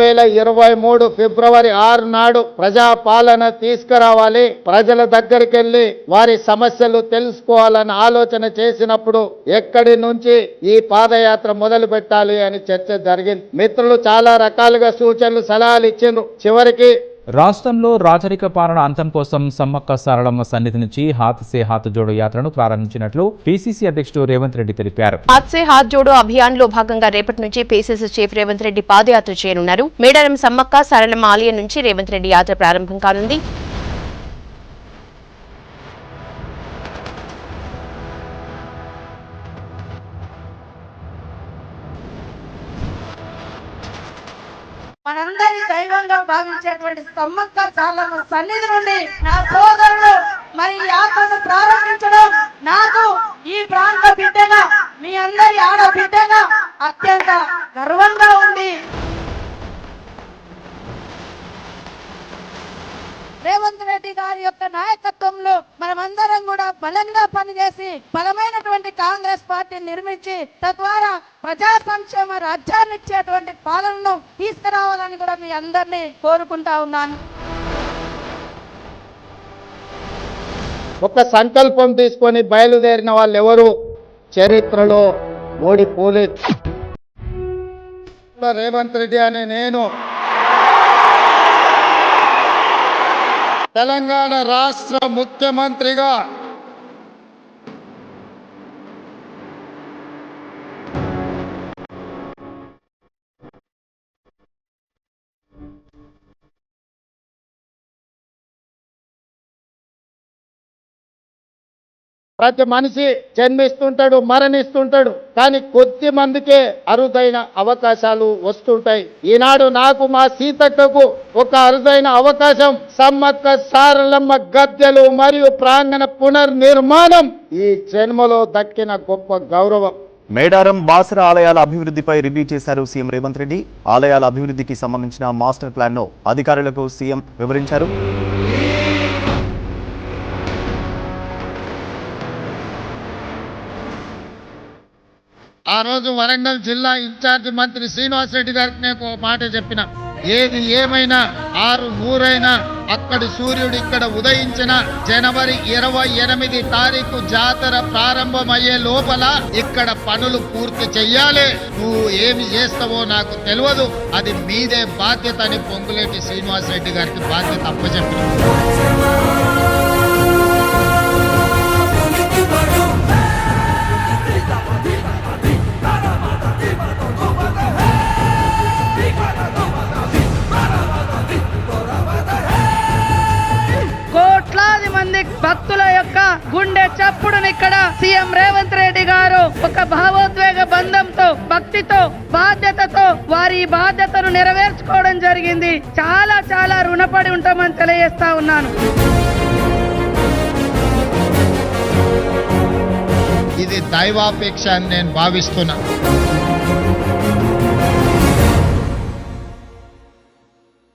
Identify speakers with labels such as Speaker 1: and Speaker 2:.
Speaker 1: వేల ఇరవై మూడు ఫిబ్రవరి ఆరు నాడు ప్రజాపాలన తీసుకురావాలి. ప్రజల దగ్గరికి వెళ్ళి వారి సమస్యలు తెలుసుకోవాలని ఆలోచన చేసినప్పుడు ఎక్కడి నుంచి ఈ పాదయాత్ర మొదలు పెట్టాలి అని చర్చ జరిగింది. మిత్రులు చాలా రకాలుగా సూచనలు సలహాలు ఇచ్చిండ్రు. చివరికి
Speaker 2: రాష్ట్రంలో రాచరిక పాలన అంతం కోసం సమ్మక్క సారళమ్మ సన్నిధి నుంచి హాత్ సే హాత్ జోడో యాత్రను ప్రారంభించినట్లు పిసిసి అధ్యక్షుడు రేవంత్ రెడ్డి తెలిపారు.
Speaker 3: హాత్ సే హాత్ జోడో అభియాన్లో భాగంగా రేపటి నుంచి పిసిసి చీఫ్ రేవంత్ రెడ్డి పాదయాత్ర చేయనున్నారు. మేడారం సమ్మక్క సారళమ్మ ఆలయం నుంచి రేవంత్ రెడ్డి యాత్ర ప్రారంభం కానుంది.
Speaker 4: మనందరి దైవంగా భావించేటువంటి సమ్మక్క చాలా సన్నిధి నుండి నా సోదరుడు మరి యాత్రను ప్రారంభించడం నాకు ఈ ప్రాంత బిడ్డగా మీ అందరి ఆడబిడ్డగా అత్యంత గర్వంగా ఉంది. రేవంత్ రెడ్డి గారి యొక్క నాయకత్వంలో మనమందరం బలంగా పనిచేసి బలమైనటువంటి కాంగ్రెస్ పార్టీని నిర్మించి తద్వారా ప్రజా సంక్షేమ రాజ్యాన్ని ఇచ్చేటువంటి పాలనను తీసుకురావాలని కూడా మీ అందరినీ కోరుకుంటా ఉన్నాను.
Speaker 1: ఒక సంకల్పం తీసుకొని బయలుదేరిన వాళ్ళు ఎవరు చరిత్రలో ఓడిపోలేదు రేవంత్ రెడ్డి అనే నేను తెలంగాణ రాష్ట్ర ముఖ్యమంత్రిగా ప్రతి మనిషి జన్మిస్తుంటాడు మరణిస్తుంటాడు. కానీ కొద్ది మందికే అరుదైన అవకాశాలు వస్తుంటాయి. ఈనాడు నాకు మా సీతక్కకు ఒక అరుదైన అవకాశం సమ్మక్క సారలమ్మ గద్దెలు మరియు ప్రాంగణ పునర్నిర్మాణం ఈ జన్మలో దక్కిన గొప్ప గౌరవం.
Speaker 5: మేడారం బాసర ఆలయాల అభివృద్ధిపై రివ్యూ చేశారు సీఎం రేవంత్ రెడ్డి. ఆలయాల అభివృద్ధికి సంబంధించిన మాస్టర్ ప్లాన్ను అధికారులకు సీఎం వివరించారు.
Speaker 1: ఆ రోజు వరంగల్ జిల్లా ఇన్ఛార్జ్ మంత్రి శ్రీనివాస్ రెడ్డి గారికి నేను ఒక మాట చెప్పిన. ఏది ఏమైనా ఆరు నూరైనా అక్కడి సూర్యుడు ఇక్కడ ఉదయించిన జనవరి ఇరవై ఎనిమిది తారీఖు జాతర ప్రారంభమయ్యే లోపల ఇక్కడ పనులు పూర్తి చెయ్యాలి. నువ్వు ఏమి చేస్తావో నాకు తెలియదు. అది మీదే బాధ్యత అని పొంగులేటి శ్రీనివాస్ రెడ్డి గారికి బాధ్యత అప్పచెప్పిన.
Speaker 4: భక్తుల యొక్క గుండె చప్పుడుని ఇక్కడ సీఎం రేవంత్ రెడ్డి గారు ఒక భావోద్వేగ బంధంతో భక్తితో బాధ్యతతో వారి బాధ్యతను నెరవేర్చుకోవడం జరిగింది. చాలా చాలా రుణపడి ఉంటామని తెలియజేస్తా ఉన్నాను.
Speaker 1: ఇది దైవాపేక్ష అని నేను భావిస్తున్నాను